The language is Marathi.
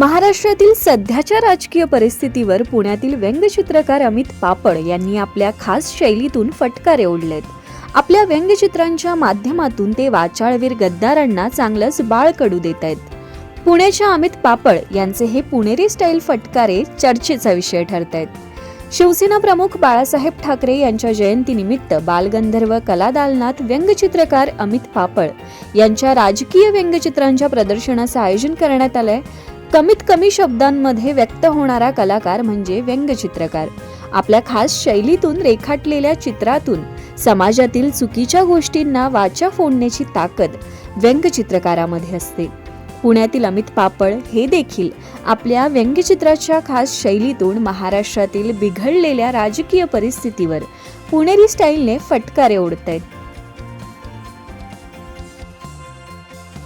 महाराष्ट्रातील सध्याच्या राजकीय परिस्थितीवर पुण्यातील व्यंगचित्रकार अमित पापड यांनी आपल्या खास शैलीतून फटकारे ओढलेत. आपल्या व्यंगचित्रांच्या माध्यमातून ते वाचाळवीर गद्दारांना चांगलंच बाळकडू देत आहेत पुण्याच्या अमित पापड यांचे हे पुणेरी स्टाईल फटकारे चर्चेचा विषय ठरत आहेत शिवसेना प्रमुख बाळासाहेब ठाकरे यांच्या जयंतीनिमित्त बालगंधर्व कलादालनात व्यंगचित्रकार अमित पापड यांच्या राजकीय व्यंगचित्रांच्या प्रदर्शनाचं आयोजन करण्यात आलंय. कमीत कमी शब्दांमध्ये व्यक्त होणारा कलाकार म्हणजे व्यंगचित्रकार. आपल्या खास शैलीतून रेखाटलेल्या चित्रातून समाजातील चुकीच्या गोष्टींना वाचा फोडण्याची ताकद व्यंगचित्रकारामध्ये असते. पुण्यातील अमित पापड हे देखील आपल्या व्यंगचित्राच्या खास शैलीतून महाराष्ट्रातील बिघडलेल्या राजकीय परिस्थितीवर पुणेरी स्टाईलने फटकारे ओढत आहेत